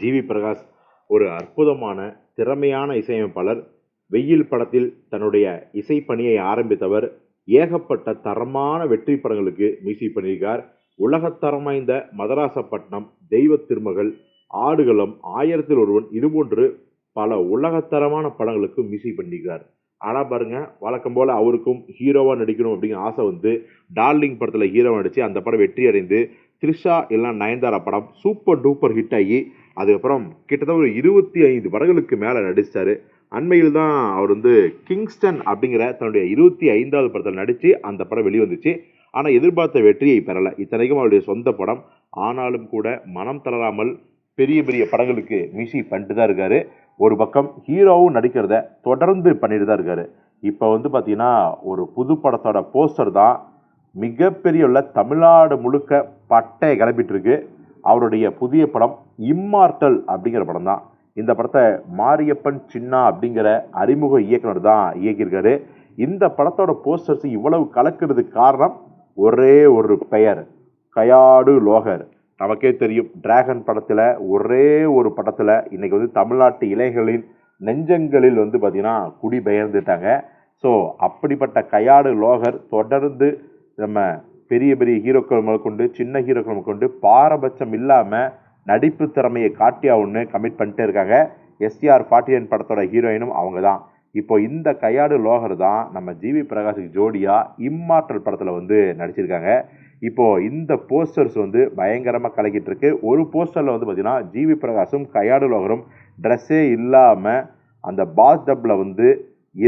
GV Prakash ஒரு அற்புதமான திறமையான இசையமைப்பாளர். வெயில் படத்தில் தன்னுடைய இசைப்பணியை ஆரம்பித்தவர். ஏகப்பட்ட தரமான வெற்றி படங்களுக்கு மியூசிக் பண்ணியிருக்கார். உலகத்தரம் வாய்ந்த மதராசப்பட்டினம் தெய்வ திருமகள் ஆடுகளம் ஆயிரத்தில் ஒருவன் இதுபோன்று பல உலகத்தரமான படங்களுக்கு மியூசிக் பண்ணியிருக்கார். ஆனால் பாருங்க வழக்கம் போல் அவருக்கும் ஹீரோவாக நடிக்கணும் அப்படிங்கிற ஆசை வந்து டார்லிங் படத்தில் ஹீரோவாக நடித்து அந்த படம் வெற்றி அடைந்து த்ரிஷா எல்லாம் நயன்தாரா படம் சூப்பர் டூப்பர் ஹிட் ஆகி அதுக்கப்புறம் கிட்டத்தட்ட ஒரு இருபத்தி ஐந்து படங்களுக்கு மேலே நடித்தார் அண்மையில் தான் அவர் வந்து கிங்ஸ்டன் அப்படிங்கிற தன்னுடைய இருபத்தி ஐந்தாவது படத்தில் நடித்து அந்த படம் வெளிவந்துச்சு. ஆனால் எதிர்பார்த்த வெற்றியை பெறலை. இத்தனைக்கும் அவருடைய சொந்த படம். ஆனாலும் கூட மனம் தளராமல் பெரிய பெரிய படங்களுக்கு மியூசிக் பண்ணிட்டு தான் இருக்காரு. ஒரு பக்கம் ஹீரோவும் நடிக்கிறத தொடர்ந்து பண்ணிட்டு தான் இருக்காரு. இப்போ வந்து பார்த்தீங்கன்னா ஒரு புது படத்தோட போஸ்டர் தான் மிகப்பெரிய உள்ள தமிழ்நாடு முழுக்க பட்டையை கிளப்பிட்டுருக்கு அவருடைய புதிய படம் இம்மார்டல் அப்படிங்கிற படம் தான் இந்த படத்தை மாரியப்பன் சின்னா அப்படிங்கிற அறிமுக இயக்குனர் தான் இயக்கியிருக்காரு. இந்த படத்தோட போஸ்டர்ஸ் இவ்வளவு கலக்கிறதுக்கு காரணம் ஒரே ஒரு பெயர் கயாடு லோகர். நமக்கே தெரியும் டிராகன் படத்தில் ஒரே ஒரு படத்தில் இன்னைக்கு வந்து தமிழ்நாட்டு இலைகளின் நெஞ்சங்களில் வந்து பார்த்திங்கன்னா குடி பெயர்ந்துட்டாங்க. ஸோ அப்படிப்பட்ட கையாடு லோகர் தொடர்ந்து நம்ம பெரிய பெரிய ஹீரோக்கள் முதற்கொண்டு சின்ன ஹீரோக்கள் முதற்கொண்டு பாரபட்சம் இல்லாமல் நடிப்பு திறமையை காட்டியா ஒன்று கமிட் பண்ணிட்டே இருக்காங்க. எஸ்டிஆர் ஃபார்ட்டி நைன் படத்தோட ஹீரோயினும் அவங்க தான். இப்போ இந்த கையாடு லோகர் தான் நம்ம ஜிவி பிரகாஷுக்கு ஜோடியாக இம்மாற்றல் படத்தில் வந்து நடிச்சிருக்காங்க. இப்போ இந்த போஸ்டர்ஸ் வந்து பயங்கரமாக கலக்கிட்டு இருக்கு. ஒரு போஸ்டரில் வந்து பார்த்திங்கன்னா ஜிவி பிரகாஷும் கையாடு லோகரும் ட்ரெஸ்ஸே இல்லாமல் அந்த பாஸ் டப்பில் வந்து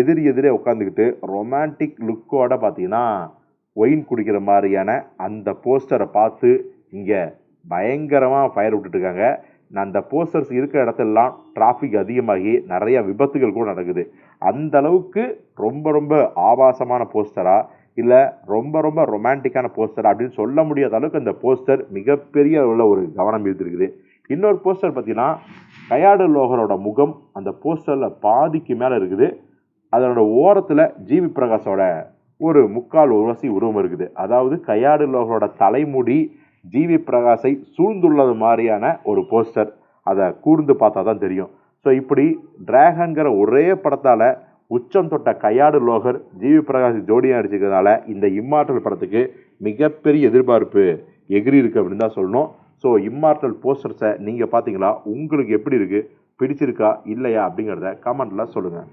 எதிர் எதிரே உட்காந்துக்கிட்டு ரொமான்டிக் லுக்கோட பார்த்தீங்கன்னா ஒயின் குடிக்கிற மாதிரியான அந்த போஸ்டரை பார்த்து இங்கே பயங்கரமாக ஃபயர் விட்டுட்ருக்காங்க அந்த போஸ்டர்ஸ் இருக்கிற இடத்துலலாம் டிராஃபிக் அதிகமாகி நிறைய விபத்துகள் கூட நடக்குது. அந்த அளவுக்கு ரொம்ப ரொம்ப ஆபாசமான போஸ்டரா இல்லை ரொம்ப ரொம்ப ரொமான்டிக்கான போஸ்டர் அப்படின்னு சொல்ல முடியாத அளவுக்கு அந்த போஸ்டர் மிகப்பெரிய உள்ள ஒரு கவனம் ஈர்த்திருக்குது. இன்னொரு போஸ்டர் பார்த்தீங்கன்னா கயாடு லோகரோட முகம் அந்த போஸ்டரில் பாதிக்கு மேலே இருக்குது. அதனோட ஓரத்தில் ஜிவி பிரகாஷோட ஒரு முக்கால் உரசி உருவம் இருக்குது. அதாவது கையாடு லோகரோட தலைமுடி ஜிவி பிரகாஷை சூழ்ந்துள்ளது மாதிரியான ஒரு போஸ்டர் அதை கூர்ந்து பார்த்தா தான் தெரியும். ஸோ இப்படி டிராகன்கிற ஒரே படத்தால் உச்சம் தொட்ட கையாடு லோகர் ஜிவி பிரகாஷ் ஜோடியாக நடிச்சிருக்கிறதுனால இந்த இம்மார்டல் படத்துக்கு மிகப்பெரிய எதிர்பார்ப்பு எகிரி இருக்கு அப்படின்னு தான் சொல்லணும். ஸோ இம்மார்டல் போஸ்டர்ஸை நீங்கள் பார்த்தீங்களா? உங்களுக்கு எப்படி இருக்குது பிடிச்சிருக்கா? இல்லையா? அப்படிங்கிறத கமெண்ட்டில் சொல்லுங்கள்